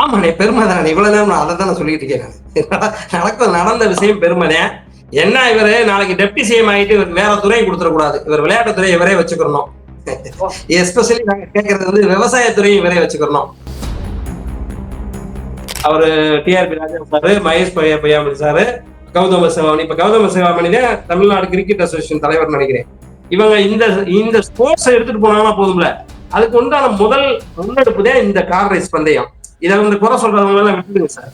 ஆமாண்ணே பெருமை தானே இவ்வளவு நேரம் நான் அதை தானே சொல்லிட்டு இருக்கேன் நடக்க நடந்த விஷயம் பெருமைனே என்ன இவரு? நாளைக்கு டெப்டி சிஎம் ஆகிட்டு இவர் வேற துறை கொடுத்துடக்கூடாது. இவர் விளையாட்டுத்துறை இவரே வச்சுக்கிறணும் எஸ்பெஷலி நாங்க கேட்கறது வந்து விவசாயத்துறையும் இவரே வச்சுக்கிறணும் அவரு டிஆர்பி ராஜா சாரு மகேஷ் பையா பையாமணி சாரு கௌதம சிவாமணி. இப்ப கௌதம சிவாமணி தான் தமிழ்நாடு கிரிக்கெட் அசோசியேஷன் தலைவர் நினைக்கிறேன். இவங்க இந்த இந்த ஸ்போர்ட்ஸ் எடுத்துட்டு போனாங்கன்னா போதும்ல. அதுக்கு உண்டான முதல் முன்னெடுப்பு தான் இந்த கார் ரேஸ் பந்தயம். இதை வந்து குறை சொல்றவங்க எல்லாம் விட்டுடுங்க சார்.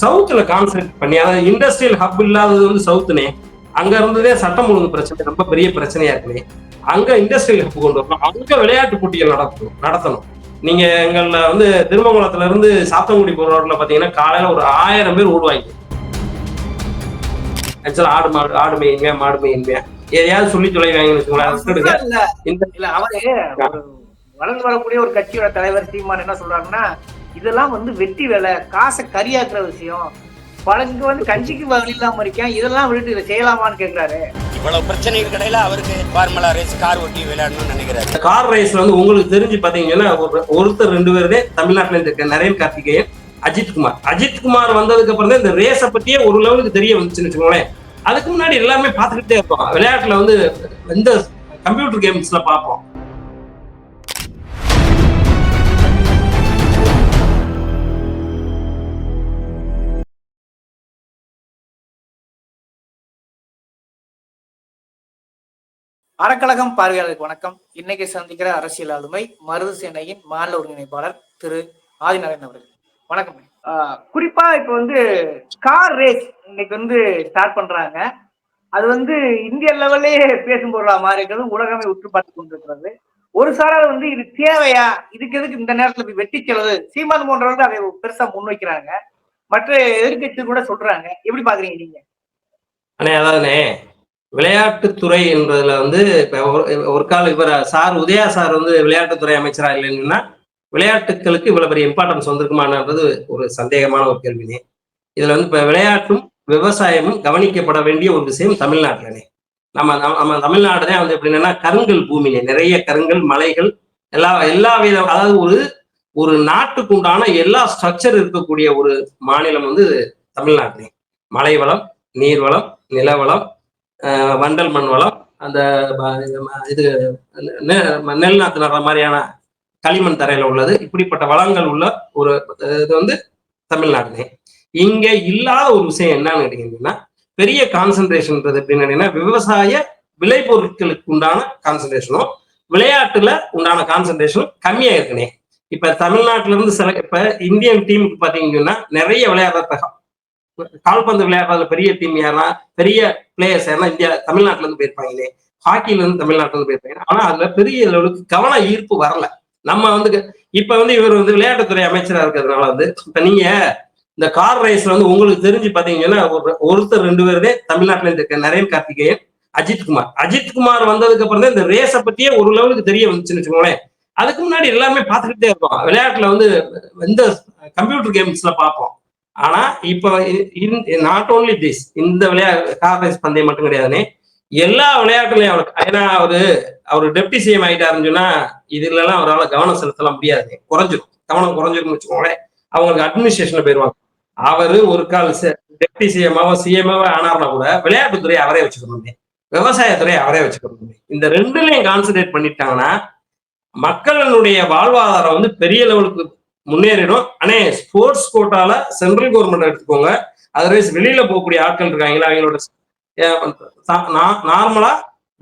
சவுத்துல கான்சென்ட்ரேட் பண்ணி அதாவது இண்டஸ்ட்ரியல் ஹப் இல்லாதது வந்து சவுத்துனே அங்க இருந்ததே சட்டம் ஒழுங்கு பிரச்சனை ரொம்ப பெரிய பிரச்சனையா இருக்குனே அங்க இண்டஸ்ட்ரியல் ஹப் கொண்டு வரணும். அங்க விளையாட்டு போட்டிகள் நடத்தணும் நடத்தணும். நீங்க எங்கள்ல வந்து திருமங்கலத்துல இருந்து சாத்தங்குடி போற ரோட்ல பாத்தீங்கன்னா காலையில ஒரு ஆயிரம் பேர் ஓடுவாங்க. ஆக்சுவலா ஆடு மாடு ஆடு மேயுங்க மாடு மேயுங்க. எதையாவது சொல்லி தொலைவாங்கன்னு வச்சுக்கோங்களேன் அவரு வளர்ந்து வரக்கூடிய ஒரு கட்சியோட தலைவர் சீமான் என்ன சொல்றாருன்னா இதெல்லாம் வந்து வெட்டி வேலை காசை கரியாக்குற விஷயம். பழங்கு வந்து கஞ்சிக்கு பதில் இல்லாம இருக்கேன் இதெல்லாம் விட்டுட்டு இதை செய்யலாமான்னு கேக்குறாரு. இவ்வளவு பிரச்சனைகள் கடையில அவருக்கு ஃபார்முலா ரேஸ் கார் ஓட்டி விளையாடணும்னு நினைக்கிறாரு. இந்த கார் ரேஸ்ல வந்து உங்களுக்கு தெரிஞ்சு பாத்தீங்கன்னா ஒரு- ஒருத்தர் ரெண்டு பேருதே தமிழ்நாட்டுல இருந்து இருக்க நரேன் கார்த்திகேயன் அஜித் குமார். அஜித் குமார் வந்ததுக்கு அப்புறம் தான் இந்த ரேஸை பத்தியே ஒரு லெவலுக்கு தெரிய வந்துச்சுன்னு வச்சுக்கோங்களேன். அதுக்கு முன்னாடி எல்லாமே பார்த்துக்கிட்டே இருப்போம் விளையாட்டுல வந்து இந்த கம்ப்யூட்டர் கேம்ஸ்ல பார்ப்போம். அறக்கழகம் பார்வையாளருக்கு வணக்கம். இன்னைக்கு சந்திக்கிற அரசியல் ஆளுமை மருது சேனையின் மாநில ஒருங்கிணைப்பாளர் திரு ஆதிநாராயணன் அவர்கள். வணக்கம் ஆஹ் குறிப்பா இப்ப வந்து கார் ரேஸ் இன்னைக்கு வந்து ஸ்டார்ட் பண்றாங்க. அது வந்து இந்திய லெவல்லே பேசும் பொருளா மாறி இருக்கிறது. உலகமே உற்று பார்த்து கொண்டிருக்கிறது. ஒரு சாரார் வந்து இது தேவையா? இதுக்கு எதுக்கு இந்த நேரத்துல போய் வெட்டி செலவு சீமான் போன்றவர்கள் அதை பெருசா முன்வைக்கிறாங்க. மற்ற எதிர்க்கட்சி கூட சொல்றாங்க. எப்படி பாக்குறீங்க நீங்க? அண்ணே அதாவதுண்ணே விளையாட்டுத்துறை என்பதுல வந்து இப்போ ஒரு- ஒரு கால இவர் சார் உதயா சார் வந்து விளையாட்டுத்துறை அமைச்சரா இல்லைன்னா விளையாட்டுகளுக்கு இவ்வளவு பெரிய இம்பார்ட்டன்ஸ் வந்திருக்குமான்றது ஒரு சந்தேகமான ஒரு கேள்வினே இதுல வந்து இப்ப விளையாட்டும் விவசாயமும் கவனிக்கப்பட வேண்டிய ஒரு விஷயம் தமிழ்நாட்டிலே நம்ம நம்ம- தமிழ்நாடுதான் தமிழ்நாடு தான் வந்து எப்படின்னா கருங்கல் பூமினே நிறைய கருங்கல் மலைகள் எல்லா எல்லா வித அதாவது ஒரு ஒரு நாட்டுக்கு உண்டான எல்லா ஸ்ட்ரக்சர் இருக்கக்கூடிய ஒரு மாநிலம் வந்து தமிழ்நாட்டிலே மலை வளம் நீர்வளம் நிலவளம் வண்டல் மண் வளம் அந்த இது நெ- நெல் நாத்து நடுற மாதிரியான களிமண் தரையில உள்ளது. இப்படிப்பட்ட வளங்கள் உள்ள ஒரு இது வந்து தமிழ்நாடுனே. இங்க இல்லாத ஒரு விஷயம் என்னன்னு கேட்டீங்கன்னா பெரிய கான்சன்ட்ரேஷன் எப்படின்னு கேட்டீங்கன்னா விவசாய விளைபொருட்களுக்கு உண்டான கான்சென்ட்ரேஷனும் விளையாட்டுல உண்டான கான்சென்ட்ரேஷனும் கம்மியா இருக்குனே. இப்ப தமிழ்நாட்டுல இருந்து சில இப்ப இந்தியன் டீமுக்கு பாத்தீங்கன்னா நிறைய விளையாடுற கால்பந்து விளையாடுறதுல பெரிய டீம் யாரா பெரிய பிளேயர்ஸ் யாரா இந்தியா தமிழ்நாட்டுல இருந்து போயிருப்பாங்களே. ஹாக்கில இருந்து தமிழ்நாட்டுல இருந்து போயிருப்பாங்க. ஆனா அதுல பெரிய அளவுக்கு கவன ஈர்ப்பு வரல. நம்ம வந்து இப்ப வந்து இவர் வந்து விளையாட்டுத்துறை அமைச்சரா இருக்கிறதுனால வந்து இப்ப நீங்க இந்த கார் ரேஸ்ல வந்து உங்களுக்கு தெரிஞ்சு பாத்தீங்கன்னா ஒரு ஒருத்தர் ரெண்டு பேருமே தமிழ்நாட்டுல இருந்து இருக்க நரேன் கார்த்திகேயன் அஜித் குமார். அஜித் குமார் வந்ததுக்கு அப்புறம் தான் இந்த ரேஸை பத்தியே ஒரு லெவலுக்கு தெரிய வந்துச்சுன்னு வச்சுக்கோங்களேன். அதுக்கு முன்னாடி எல்லாமே பார்த்துக்கிட்டே இருப்போம். விளையாட்டுல வந்து இந்த கம்ப்யூட்டர் கேம்ஸ்ல பார்ப்போம். ஆனா இப்ப நாட் ஓன்லி திஸ் இந்த விளையா கார் ரேஸ் பந்தயம் மட்டும் கிடையாதுனே எல்லா விளையாட்டுலயும் அவருக்கு ஏன்னா அவரு அவர் டெப்டி சிஎம் ஆயிட்டாருன்னு சொன்னா இதுல எல்லாம் அவரால் கவனம் செலுத்தலாம் முடியாது. குறைஞ்சிரும். கவனம் குறைஞ்சிரும்னு வச்சுக்கோங்களேன். அவங்களுக்கு அட்மினிஸ்ட்ரேஷன்ல போயிருவாங்க. அவரு ஒரு கால் டெப்டி சிஎம்மாவோ சிஎம்மாவோ ஆனார்னா கூட விளையாட்டுத்துறை அவரே வச்சுக்கணும் விவசாயத்துறையை அவரே வச்சுக்கணும் இந்த ரெண்டுலையும் கான்சன்ட்ரேட் பண்ணிட்டாங்கன்னா மக்களினுடைய வாழ்வாதாரம் வந்து பெரிய லெவலுக்கு முன்னேறிடும். அண்ணே ஸ்போர்ட்ஸ் கோட்டால சென்ட்ரல் கவர்மெண்ட் எடுத்துக்கோங்க. அதர்வைஸ் வெளியில போகக்கூடிய ஆட்கள் இருக்காங்களா அவங்களோட நார்மலா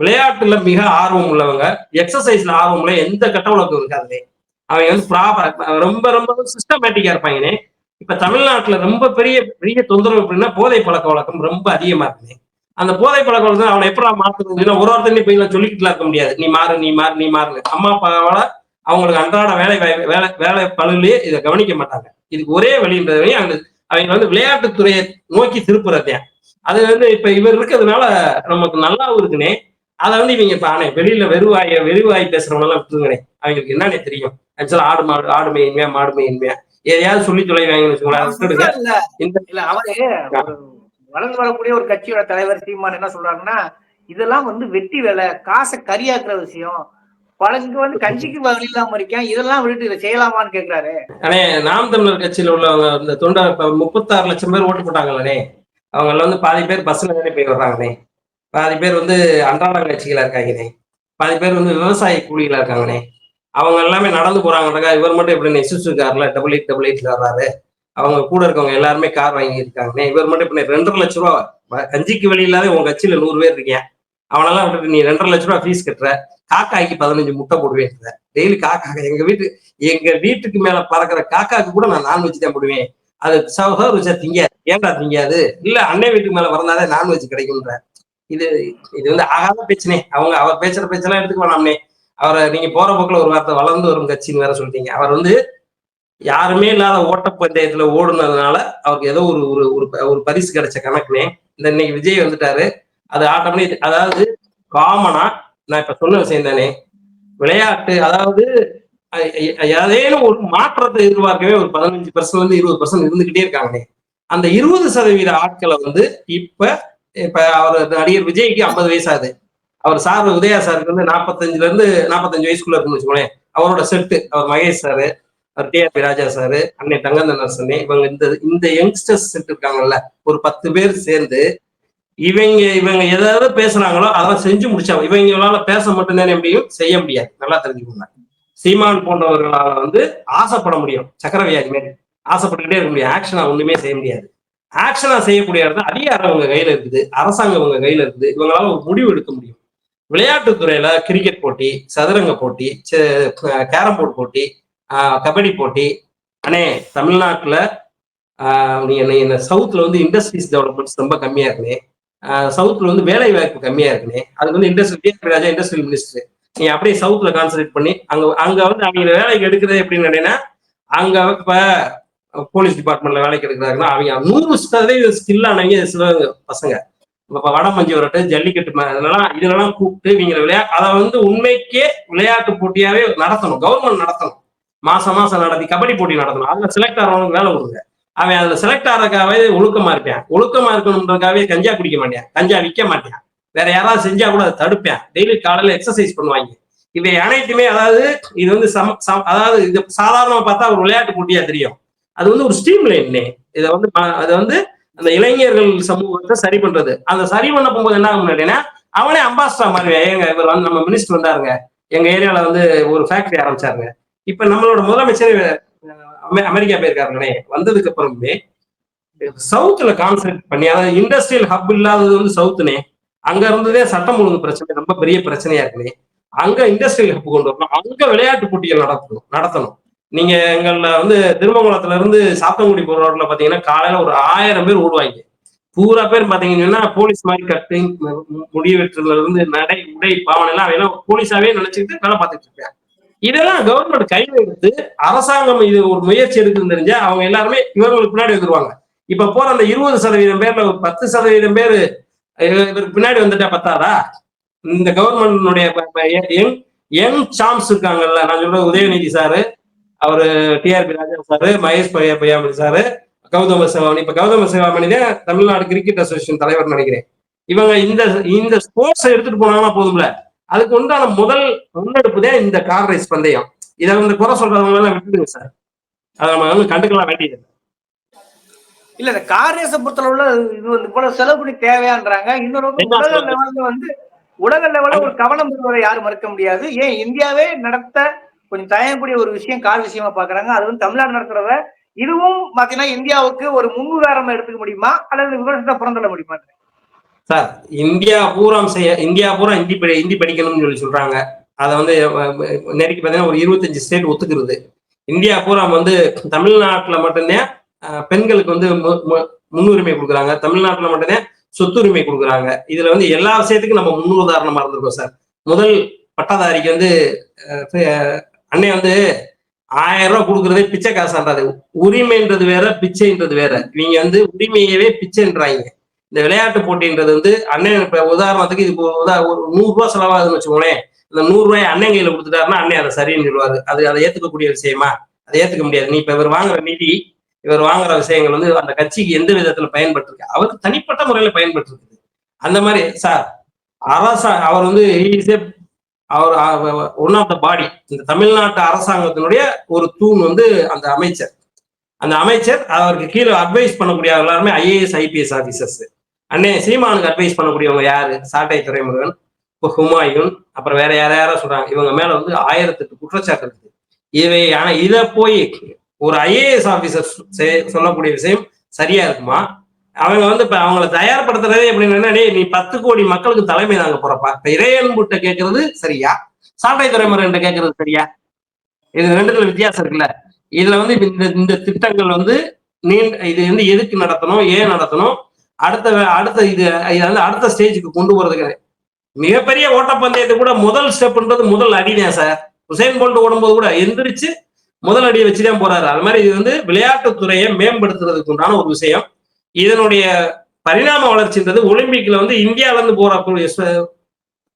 விளையாட்டுல மிக ஆர்வம் உள்ளவங்க எக்ஸசைஸ்ல ஆர்வம் உள்ள எந்த கட்ட உலகம் இருக்காதுலே அவங்க வந்து ப்ராப்பர் ரொம்ப ரொம்ப சிஸ்டமேட்டிக்கா இருப்பாங்கன்னே இப்ப தமிழ்நாட்டுல ரொம்ப பெரிய பெரிய தொந்தரவு அப்படின்னா போதை பழக்க வழக்கம் ரொம்ப அதிகமா இருக்குங்க அந்த போதை பழக்க வழக்கம் அவனை எப்படி மாத்துறதுன்னா ஒரு ஒருத்தனையும் போய் சொல்லிக்கிட்டுலாம் இருக்க முடியாது. நீ மாறு நீ மாறு நீ மாறுன்னு. அம்மா அப்பாவால அவங்களுக்கு அன்றாட வேலை வேலை வேலை பழுவிலேயே இதை கவனிக்க மாட்டாங்க. இதுக்கு ஒரே வழின்றது அவங்க அவங்க வந்து விளையாட்டுத்துறையை நோக்கி திருப்புறதே. அது வந்து இப்ப இவர் இருக்கிறதுனால நமக்கு நல்லாவும் இருக்குனே அதை வந்து இவங்க ஆனே வெளியில வெறுவாய வெறுவாய் பேசுறவங்க எல்லாம் விட்டுருங்கனே அவங்களுக்கு என்னன்னே தெரியும். ஆக்சுவலா ஆடு மாடு ஆடு மேயின்மையா மாடு மேயின்மையா? எதையாவது சொல்லி தொலைவாங்கன்னு வச்சுக்கோங்களேன் அவரு வளர்ந்து வரக்கூடிய ஒரு கட்சியோட தலைவர் சீமான் என்ன சொல்றாருன்னா இதெல்லாம் வந்து வெட்டி வேலை காசை கரியாக்குற விஷயம். பழங்குக்கு வந்து கஞ்சிக்கு பதில் இல்லாம இருக்கேன். இதெல்லாம் விட்டுட்டு இதை செய்யலாமான்னு கேக்குறாரு. அண்ணே நாம் தமிழர் கட்சியில உள்ளவங்க இந்த தொண்டை இப்ப முப்பத்தாறு லட்சம் பேர் ஓட்டு போட்டாங்களே அவங்கள வந்து பாதி பேர் பஸ்ல தானே போய் வர்றாங்கண்ணே பாதி பேர் வந்து அன்றாட கட்சிகளா இருக்காங்கண்ணே பாதி பேர் வந்து விவசாய கூலிகளா இருக்காங்கண்ணே அவங்க எல்லாமே நடந்து போறாங்கடா இவர் மட்டும் எப்படி சுசு கார்ல டபுள் எயிட் டபுள் எயிட்ல வர்றாரு. அவங்க கூட இருக்கவங்க எல்லாருமே கார் வாங்கி இருக்காங்கண்ணே இவர் மட்டும் இப்ப ரெண்டரை லட்ச ரூபா கஞ்சிக்கு வழி இல்லாத உங்க கட்சியில நூறு பேர் இருக்கேன் அவனெல்லாம் விட்டுட்டு நீ ரெண்டரை லட்ச ரூபா ஃபீஸ் கட்டுற. காக்காய்க்கு பதினஞ்சு முட்டை போடுவேன் டெய்லி காக்கா எங்க வீட்டு எங்க வீட்டுக்கு மேல பறக்கிற காக்காக்கு கூட நான் நான்வெஜ் தான் போடுவேன். அது சகோதர திங்காது ஏன்டா திங்காது? இல்ல அண்ணன் வீட்டுக்கு மேல பிறந்தாலே நான்வெஜ் கிடைக்கும்ன்ற. இது இது வந்து ஆகாத பிரச்சனை. அவங்க அவர் பேசுற பேச்செல்லாம் எடுத்துக்க வேணாம்னே. அவரை நீங்க போற போக்குல ஒரு வார்த்தை வளர்ந்து வரும் கட்சின்னு வேற சொல்லிட்டீங்க. அவர் வந்து யாருமே இல்லாத ஓட்ட ஓட்டப்பந்தயத்துல ஓடுனதுனால அவருக்கு ஏதோ ஒரு ஒரு ஒரு ப- ஒரு பரிசு கிடைச்ச கணக்குனே. இந்த இன்னைக்கு விஜய் வந்துட்டாரு. அது ஆட்டோமேட்டிக் அதாவது காமனா நான் இப்ப சொன்ன விஷயம் தானே. விளையாட்டு அதாவது ஏதேனும் ஒரு மாற்றத்தை எதிர்பார்க்கவே ஒரு பதினஞ்சு பர்சன்ட் வந்து இருபது பர்சன்ட் இருந்துகிட்டே இருக்காங்களே. அந்த இருபது சதவீத ஆட்களை வந்து இப்ப இப்ப அவர் நடிகர் விஜய்க்கு ஐம்பது வயசு ஆகுது அவர் சார் உதயா சாருக்கு வந்து நாற்பத்தஞ்சுல இருந்து நாற்பத்தஞ்சு வயசுக்குள்ள இருக்குன்னு வச்சுக்கோங்களேன். அவரோட செட்டு அவர் மகேஷ் சாரு அவர் டிஆர்பி ராஜா சாரு அன்னை தங்கந்த நரசனே இவங்க இந்த இந்த யங்ஸ்டர்ஸ் செட் இருக்காங்கல்ல ஒரு பத்து பேர் சேர்ந்து இவங்க இவங்க எதாவது பேசுறாங்களோ அதெல்லாம் செஞ்சு முடிச்சா இவங்களால பேச மட்டும்தானே முடியும் செய்ய முடியாது. நல்லா தெரிஞ்சுக்கோங்க. சீமான் போன்றவர்களால வந்து ஆசைப்பட முடியும். சக்கரவியாதி மாதிரி ஆசைப்பட்டுக்கிட்டே இருக்க முடியும். ஆக்ஷனா ஒண்ணுமே செய்ய முடியாது. ஆக்ஷனா செய்யக்கூடிய இடத்துல அதிகாரம் அவங்க கையில இருக்குது. அரசாங்கம் அவங்க கையில இருக்குது. இவங்களால ஒரு முடிவு எடுக்க முடியும். விளையாட்டுத்துறையில கிரிக்கெட் போட்டி சதுரங்க போட்டி கேரம் போர்டு போட்டி கபடி போட்டி. அண்ணே தமிழ்நாட்டுல ஆஹ் நீங்க நீ இந்த சவுத்ல வந்து இண்டஸ்ட்ரீஸ் டெவலப்மெண்ட்ஸ் ரொம்ப கம்மியா இருக்குனே சவுத்தில் வந்து வேலை வாய்ப்பு கம்மியா இருக்குனே. அதுக்கு வந்து இண்டஸ்ட்ரி ராஜா இண்டஸ்ட்ரியல் மினிஸ்டர் நீ அப்படியே சவுத்தில் கான்சன்ட்ரேட் பண்ணி அங்க அங்க வந்து அவங்க வேலைக்கு எடுக்கிறது எப்படின்னு கேட்டீங்கன்னா அங்க இப்ப போலீஸ் டிபார்ட்மெண்ட்ல வேலைக்கு எடுக்கிறாங்கன்னா அவங்க நூறு சதவீதம் ஸ்கில்லானவங்க சில பசங்க. இப்ப வடமஞ்சி வரட்டு ஜல்லிக்கட்டு இதெல்லாம் இதெல்லாம் கூப்பிட்டு இவங்க விளையா அதை வந்து உண்மைக்கே விளையாட்டு போட்டியாவே நடத்தணும். கவர்மெண்ட் நடத்தணும். மாசம் மாசம் நடத்தி கபடி போட்டி நடத்தணும். அதுல செலக்ட் ஆகிறவங்களுக்கு வேலை கொடுங்க அவன் அதுல செலக்ட் ஆகிறதுக்காகவே ஒழுக்கமா இருப்பான். ஒழுக்கமா இருக்கணுன்றதுக்காகவே கஞ்சா குடிக்க மாட்டேன். கஞ்சா விற்க மாட்டேன். வேற யாராவது செஞ்சா கூட அதை தடுப்பேன். டெய்லி காலையில எக்ஸசைஸ் பண்ணுவாங்க. இவை அனைத்துமே அதாவது இது வந்து சம சம- அதாவது இது சாதாரணமா பார்த்தா ஒரு விளையாட்டு போட்டியா தெரியும். அது வந்து ஒரு ஸ்டீம் லைன் இதை வந்து ம- அது வந்து அந்த இளைஞர்கள் சமூகத்தை சரி பண்றது. அந்த சரி பண்ண போகும்போது என்ன ஆகும் அப்படின்னா அவனே அம்பாஸ்டர் மாதிரி ஏங்க இவர் வந்து நம்ம மினிஸ்டர் வந்தாருங்க. எங்க ஏரியால வந்து ஒரு ஃபேக்டரி ஆரம்பிச்சாருங்க. இப்ப நம்மளோட முதலமைச்சர் அமெரிக்கா போயிருக்காருங்களே வந்ததுக்கு அப்புறமே சவுத்துல கான்சென்ட்ரேட் பண்ணி அதாவது இண்டஸ்ட்ரியல் ஹப் இல்லாதது வந்து சவுத்துனே அங்க இருந்ததே சட்டம் ஒழுங்கு பிரச்சனை ரொம்ப பெரிய பிரச்சனையா இருக்குனே அங்க இண்டஸ்ட்ரியல் ஹப் கொண்டு வரணும். அங்க விளையாட்டு போட்டிகள் நடத்தணும் நடத்தணும். நீங்க எங்கள வந்து திருமங்கலத்துல இருந்து சாத்தங்குடி போற ரோட்ல பாத்தீங்கன்னா காலையில ஒரு ஆயிரம் பேர் ஓடுவாங்க. பூரா பேர் பாத்தீங்கன்னா போலீஸ் மாதிரி கட்டிங் முடி வெட்டுறதுல இருந்து நடை உடை பாவனை எல்லாம் எல்லாம் போலீஸாவே நினைச்சுக்கிட்டு வேலை பார்த்துட்டு இருக்காங்க. இதெல்லாம் கவர்மெண்ட் கையில எடுத்து அரசாங்கம் இது ஒரு முயற்சி எடுக்குன்னு தெரிஞ்சா அவங்க எல்லாருமே இவங்களுக்கு பின்னாடி வந்துருவாங்க. இப்ப போற அந்த இருபது சதவீதம் பேர்ல ஒரு பத்து சதவீதம் பேர் இவருக்கு பின்னாடி வந்துட்டா பத்தாதா? இந்த கவர்மெண்டினுடைய யங் யங் சாம்ஸ் இருக்காங்கல்ல நான் சொல்றது உதயநிதி சாரு அவரு டிஆர்பி ராஜா சாரு மகேஷ் பையா பையாமணி சாரு கௌதம சிவாமணி இப்ப கௌதம சிவாமணி தான் தமிழ்நாடு கிரிக்கெட் அசோசியேஷன் தலைவர் நினைக்கிறேன். இவங்க இந்த இந்த ஸ்போர்ட்ஸ் எடுத்துட்டு போனாங்கன்னா போதும்ல? அதுக்கு உண்டான முதல் முன்னெடுப்பு தான் இந்த கார் ரேஸ் பந்தயம். இதை வந்து குறை சொல்றவங்க எல்லாம் விட்டுடுங்க சார். அதை நம்ம வந்து கண்டுக்கலாம் வேண்டியது இல்ல. இந்த கார் ரேஸை பொறுத்தளவுல இது வந்து போல செலவு பண்ணி தேவையான்றாங்க. இன்னொரு உலக? லெவல்ல வந்து உலக லெவல்ல ஒரு கவனம் பெறுவதை யாரும் மறுக்க முடியாது. ஏன் இந்தியாவே நடத்த கொஞ்சம் தயங்கக்கூடிய ஒரு விஷயம் கார் விஷயமா பாக்குறாங்க அது வந்து தமிழ்நாடு நடத்துறத இதுவும் பாத்தீங்கன்னா இந்தியாவுக்கு ஒரு முன்னுதாரணம் எடுத்துக்க முடியுமா? அல்லது விமர்சனத்தை புறந்தள்ள முடியுமா சார் இந்தியா பூரா செய்ய இந்தியா பூரா ஹிந்தி படி ஹிந்தி படிக்கணும்னு சொல்லி சொல்றாங்க. அதை வந்து அஹ், நெருக்கி பார்த்தீங்கன்னா ஒரு இருபத்தஞ்சு ஸ்டேட் ஒத்துக்கிறது. இந்தியா பூரா வந்து தமிழ்நாட்டில் மட்டும்தான் பெண்களுக்கு வந்து மு- முன்னுரிமை கொடுக்குறாங்க. தமிழ்நாட்டில் மட்டும்தான் சொத்துரிமை கொடுக்குறாங்க. இதுல வந்து எல்லா விஷயத்துக்கும் நம்ம முன்னுதாரணமா இருந்திருக்கோம் சார். முதல் பட்டதாரிக்கு வந்து அன்னை வந்து ஆயிரம் ரூபாய் கொடுக்குறதே பிச்சை காசான்றாரு உரிமைன்றது வேற பிச்சைன்றது வேற. இவங்க வந்து உரிமையவே பிச்சைன்றாங்க. இந்த விளையாட்டு போட்டின்றது வந்து அண்ணன் இப்ப உதாரணத்துக்கு இது ஒரு ஒரு நூறு ரூபாய் செலவாகுதுன்னு வச்சுக்கோங்களேன். இந்த நூறு ரூபாய் அண்ணன் கையில கொடுத்துட்டாருன்னா அண்ணன் அதை சரின்னு சொல்லுவாரு. அது அதை ஏத்துக்கக்கூடிய விஷயமா? அதை ஏத்துக்க முடியாது. நீ இப்ப இவர் வாங்குற நிதி இவர் வாங்குற விஷயங்கள் வந்து அந்த கட்சிக்கு எந்த விதத்துல பயன்பட்டு இருக்கு அவருக்கு தனிப்பட்ட முறையில பயன்பட்டு இருக்குது அந்த மாதிரி சார் அரசா அவர் வந்து அவர் ஒன் ஆஃப் த பாடி இந்த தமிழ்நாட்டு அரசாங்கத்தினுடைய ஒரு தூண் வந்து அந்த அமைச்சர். அந்த அமைச்சர் அவருக்கு கீழே அட்வைஸ் பண்ணக்கூடிய எல்லாருமே ஐஏஎஸ் ஐபிஎஸ் ஆபீசர்ஸ் அண்ணே சீமானுக்கு அட்வைஸ் பண்ணக்கூடியவங்க யாரு? சாட்டை துறைமுருகன் இப்போ ஹுமாயூன் அப்புறம் வேற யார யாரோ சொல்றாங்க. இவங்க மேல வந்து ஆயிரத்தெட்டு குற்றச்சாட்டு இருக்குது. இவை ஆனா இதை போய் ஒரு ஐஏஎஸ் ஆபீசர் சொல்லக்கூடிய விஷயம் சரியா இருக்குமா? அவங்க வந்து இப்ப அவங்களை தயார்படுத்துறதே எப்படின்னா டேய் நீ பத்து கோடி மக்களுக்கு தலைமை தாங்க போறப்பா. இப்ப இறையன்புட்ட கேட்கறது சரியா? சாட்டை துறைமுருகன் கேட்கறது சரியா? இது ரெண்டுல வித்தியாசம் இருக்குல்ல. இதுல வந்து இந்த இந்த திட்டங்கள் வந்து நீண்ட இது வந்து எதுக்கு நடத்தணும் ஏன் நடத்தணும்? அடுத்த அடுத்த இது இது வந்து அடுத்த ஸ்டேஜுக்கு கொண்டு போறதுக்கு மிகப்பெரிய ஓட்டப்பந்தயத்தை கூட முதல் ஸ்டெப்ன்றது முதல் அடினே சார். உசைன் போல்ட் ஓடும்போது கூட எந்திரிச்சு முதல் அடியை வச்சுதான் போறாரு. அது மாதிரி இது வந்து விளையாட்டுத்துறையை மேம்படுத்துறதுக்கு உண்டான ஒரு விஷயம். இதனுடைய பரிணாம வளர்ச்சின்றது ஒலிம்பிக்ல வந்து இந்தியால இருந்து போற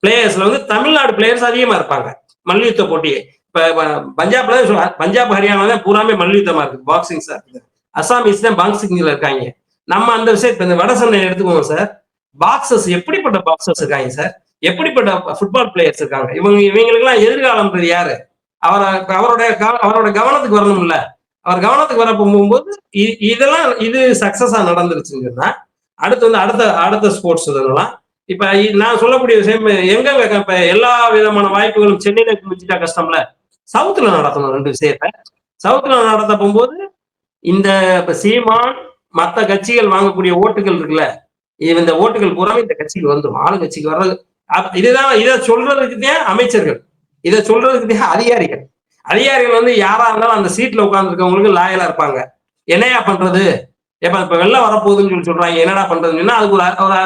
பிளேயர்ஸ்ல வந்து தமிழ்நாடு பிளேயர்ஸ் அதிகமா இருப்பாங்க. மல்யுத்த போட்டியை. இப்ப பஞ்சாப்ல பஞ்சாப் ஹரியானா தான் பூராமே மல்யுத்தமா இருக்கு. பாக்ஸிங் சார் அசாமீஸ் தான் பாக்ஸிங்ல இருக்காங்க. நம்ம அந்த விஷயம் இப்ப இந்த வட சென்னை எடுத்துக்கோங்க சார் பாக்ஸஸ் எப்படிப்பட்ட பாக்ஸர்ஸ் இருக்காங்க சார் எப்படிப்பட்ட ஃபுட்பால் பிளேயர்ஸ் இருக்காங்க? இவங்க இவங்களுக்கெல்லாம் எதிர்காலம்ன்றது யாரு? அவரை இப்ப அவருடைய அவரோட கவனத்துக்கு வரணும்ல? அவர் கவனத்துக்கு வர போகும்போது இ- இதெல்லாம் இது சக்சஸா நடந்துருச்சுன்னா அடுத்து வந்து அடுத்த அடுத்த ஸ்போர்ட்ஸ் இதெல்லாம் இப்ப நான் சொல்லக்கூடிய விஷயம் எங்க இப்ப எல்லா விதமான வாய்ப்புகளும் சென்னையில முடிச்சுட்டா கஷ்டம்ல? சவுத்துல நடத்தணும் ரெண்டு விஷயத்த. சவுத்துல நடத்த போகும்போது இந்த இப்ப சீமான் மற்ற கட்சிகள் வாங்கக்கூடிய ஓட்டுகள் இருக்குல்ல இது இந்த ஓட்டுகள் பூராமே இந்த கட்சிக்கு வந்துடும் ஆளுங்கட்சிக்கு வர்றது இதுதான் இதை சொல்றதுக்குதே அமைச்சர்கள். இதை சொல்றதுக்குதே அதிகாரிகள். அதிகாரிகள் வந்து யாரா இருந்தாலும் அந்த சீட்ல உட்கார்ந்துருக்கவங்களுக்கு லாயலா இருப்பாங்க. என்னையா பண்றது? எப்ப இப்ப வெள்ளம் வரப்போகுதுன்னு சொல்லி சொல்றாங்க. என்னடா பண்றதுன்னு சொன்னா அதுக்கு ஒரு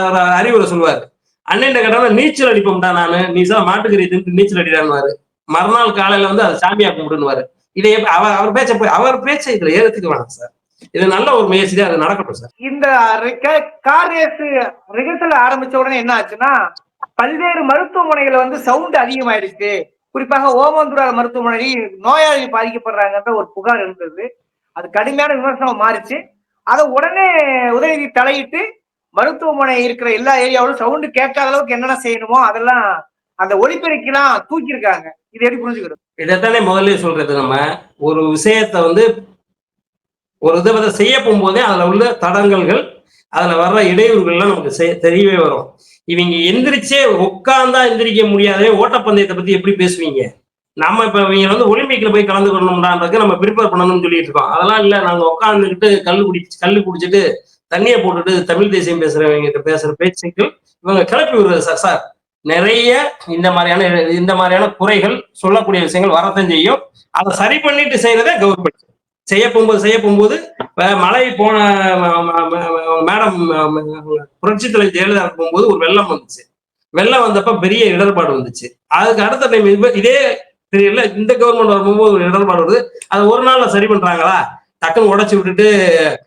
ஒரு அறிவுரை சொல்லுவாரு. அண்ணன் கேட்டால நீச்சல் அடிப்போம்டா நானு. நீ சார் மாட்டுக்கறி தின்னு நீச்சல் அடிடான்னு மறுநாள் காலையில வந்து அதை சாமியா கும்பிடுன்னு இதை அவர் அவர் பேச்ச போய் அவர் பேச்சை இதுல ஏறத்துக்கு வேணாம் சார். இது நல்ல ஒரு முயற்சி தான் அது நடக்கட்டும் சார். இந்த கார் ரேஸ் ரிகர்சல் ஆரம்பிச்ச உடனே என்ன ஆச்சுன்னா பல்வேறு மருத்துவமனைகள் வந்து சவுண்ட் அதிகமாயிடுச்சு. குறிப்பாக ஓமந்துரா மருத்துவமனையில் நோயாளி பாதிக்கப்படுறாங்கன்ற ஒரு புகார் இருந்தது. அது கடுமையான விமர்சனம் மாறிச்சு. அதை உடனே உதயநிதி தலையிட்டு மருத்துவமனை இருக்கிற எல்லா ஏரியாவிலும் சவுண்டு கேட்காத அளவுக்கு என்னென்ன செய்யணுமோ அதெல்லாம் அந்த ஒலிபெருக்கிலாம் தூக்கியிருக்காங்க. இது எப்படி புரிஞ்சுக்கிறது? இதைத்தானே முதல்ல சொல்றது நம்ம. ஒரு விஷயத்த வந்து ஒரு இதை அதை செய்ய போகும்போதே அதில் உள்ள தடங்கல்கள் அதில் வர்ற இடையூறுகள்லாம் நமக்கு தெரியவே வரும். இவங்க எந்திரிச்சே உட்கார்ந்தா எந்திரிக்க முடியாதே ஓட்டப்பந்தயத்தை பற்றி எப்படி பேசுவீங்க? நம்ம இப்போ இவங்க வந்து ஒலிம்பிக்ல போய் கலந்துக்கணும்டான்றதுக்கு நம்ம ப்ரிப்பேர் பண்ணணும்னு சொல்லிட்டு இருக்கோம். அதெல்லாம் இல்லை நாங்கள் உட்காந்துக்கிட்டு கல் குடி கல் குடிச்சிட்டு தண்ணியை போட்டுட்டு தமிழ் தேசியம் பேசுறவங்க பேசுகிற பேசுற பேச்சுக்கள் இவங்க கிளப்பி விடுறது சார். சார் நிறைய இந்த மாதிரியான இந்த மாதிரியான குறைகள் சொல்லக்கூடிய விஷயங்கள் வரத்தான் செய்யும். அதை சரி பண்ணிட்டு செய்யறதே கவர்மெண்ட் செய்ய போகும்போது செய்ய போகும்போது மழை போன மேடம் புரட்சி தலைவர் ஜெயலலிதா போகும்போது ஒரு வெள்ளம் வந்துச்சு. வெள்ளம் வந்தப்ப பெரிய இடர்பாடு வந்துச்சு. அதுக்கு அடுத்த டைம் இதே தெரியல இந்த கவர்மெண்ட் வரும்போது ஒரு இடர்பாடு வருது. அதை ஒரு நாள்ல சரி பண்றாங்களா? டக்குன்னு உடைச்சு விட்டுட்டு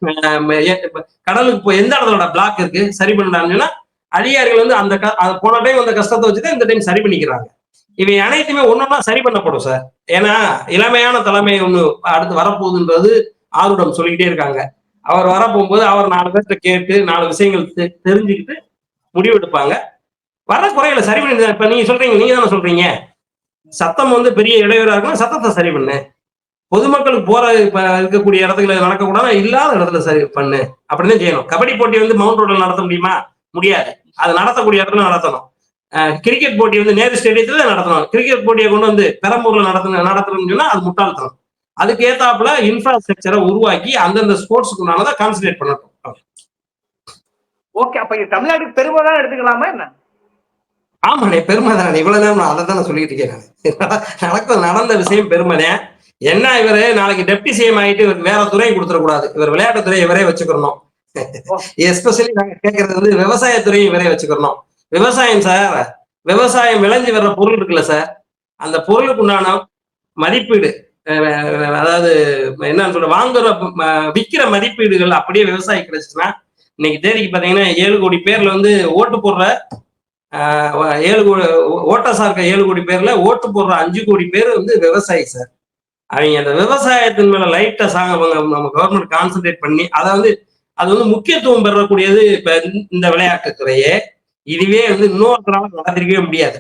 கடலுக்கு போய் எந்த இடத்துல பிளாக் இருக்கு? சரி பண்ணாங்கன்னா அதிகாரிகள் வந்து அந்த க- போன டைம் அந்த கஷ்டத்தை வச்சுதான் இந்த டைம் சரி பண்ணிக்கிறாங்க. இவை அனைத்துமே ஒன்னொன்னா சரி பண்ணப்படும் சார் ஏன்னா இளமையான தலைமை ஒண்ணு அடுத்து வரப்போகுதுன்றது ஆர்வம் சொல்லிக்கிட்டே இருக்காங்க. அவர் வரப்போகும்போது அவர் நாலு பேர்த்த கேட்டு நாலு விஷயங்கள் தெ- தெரிஞ்சுக்கிட்டு முடிவெடுப்பாங்க வர குறையில சரி பண்ணி இப்ப நீங்க சொல்றீங்க நீங்க தானே சொல்றீங்க? சத்தம் வந்து பெரிய இடையூறா இருக்குன்னா சத்தத்தை சரி பண்ணு. பொதுமக்களுக்கு போற இப்ப இருக்கக்கூடிய இடத்துல நடக்கக்கூடாது இல்லாத இடத்துல சரி பண்ணு. அப்படின்னு செய்யணும். கபடி போட்டி வந்து மவுண்ட் ரோட்ல நடத்த முடியுமா? முடியாது. அது நடத்தக்கூடிய இடத்துல நடத்தணும். கிரிக்கெட் போட்டி வந்து நேரு ஸ்டேடியத்துல நடத்தணும். கிரிக்கெட் போட்டியை கொண்டு வந்து பெரம்பூர்ல நடத்தணும் நடத்தணும்னு சொன்னா அது முட்டாள்தனம். அதுக்கு ஏத்தாப்புல இன்ஃப்ராஸ்ட்ரக்சரை உருவாக்கி அந்தந்த ஸ்போர்ட்ஸ்க்கு உண்டானதை கான்சன்ட்ரேட் பண்ணட்டும். ஓகே. அப்ப இது தமிழ்நாட்டுக்கு பெருமை தான் எடுத்துக்கலாமா என்ன? ஆமாண்ணே பெருமை தானே. இவ்வளவு நேரம் நான் அதை தானே சொல்லிட்டு இருக்கேன். நடக்க நடந்த விஷயம் பெருமைனே என்ன இவரு? நாளைக்கு டெப்டி சிஎம் ஆயிட்டு இவருக்கு வேற துறை கொடுத்துடக்கூடாது. இவர் விளையாட்டுத்துறை இவரே வச்சுக்கிறணும். எஸ்பெஷலி நாங்க கேட்கறது வந்து விவசாயத்துறை இவரே வச்சுக்கிறணும். விவசாயம் சார் விவசாயம் விளைஞ்சு வர்ற பொருள் இருக்குல்ல சார் அந்த பொருளுக்கு உண்டான மதிப்பீடு அதாவது என்னன்னு சொல்ற வாங்குற விற்கிற மதிப்பீடுகள் அப்படியே விவசாயி கிடைச்சுன்னா இன்னைக்கு தேதிக்கு பாத்தீங்கன்னா ஏழு கோடி பேர்ல வந்து ஓட்டு போடுற ஏழு கோடி ஓட்டர்ஸா இருக்க ஏழு கோடி பேர்ல ஓட்டு போடுற அஞ்சு கோடி பேர் வந்து விவசாயி சார். அவங்க அந்த விவசாயத்தின் மேல லைட்டா சாங்க நம்ம கவர்மெண்ட் கான்சென்ட்ரேட் பண்ணி அதை வந்து அது வந்து முக்கியத்துவம் பெறக்கூடியது இப்ப இந்த- விளையாட்டு துறையே இதுவே வந்து இன்னொருத்தரால நடந்திருக்கவே முடியாது.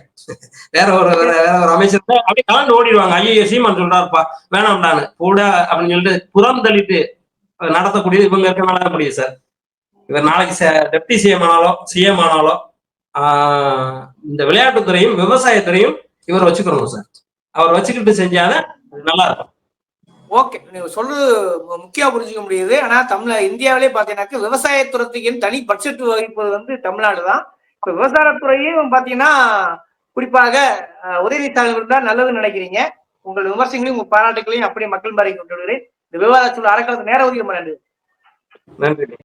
வேற ஒரு வேற ஒரு அமைச்சர் தான் அப்படியே கலந்து ஓடிடுவாங்க. ஐயோ சீமான் சொல்றாருப்பா வேணாம்டான்னு. கூட அப்படின்னு சொல்லிட்டு புறம் தள்ளிட்டு நடத்தக்கூடியது இவங்க இருக்கனால முடியும் சார். இவர் நாளைக்கு டெப்டி சிஎம் ஆனாலோ சிஎம் ஆனாலோ இந்த விளையாட்டுத்துறையும் விவசாயத்துறையும் இவர் வச்சுக்கணும் சார். அவர் வச்சுக்கிட்டு செஞ்சாதான் நல்லா இருக்கும் ஓகே. நீங்க சொல்றது முக்கியம் முக்கியமா புரிஞ்சுக்க முடியுது. ஆனா தமிழ இந்தியாவிலே பாத்தீங்கன்னாக்க விவசாயத்துறத்துக்கு தனி பட்ஜெட் வகிப்பது வந்து தமிழ்நாடு தான் இப்ப விவசாயத்துறையும் பாத்தீங்கன்னா குறிப்பாக அஹ், உதயநிதி ஸ்டாலின் நல்லதுன்னு நினைக்கிறீங்க. உங்கள் விமர்சனங்களையும் உங்க பாராட்டுகளையும் அப்படியே மக்கள் மாறி கொண்டு வருகிறேன் இந்த விவாதத்தில் அறக்களத்து நேர உதவி நன்றி நன்றி.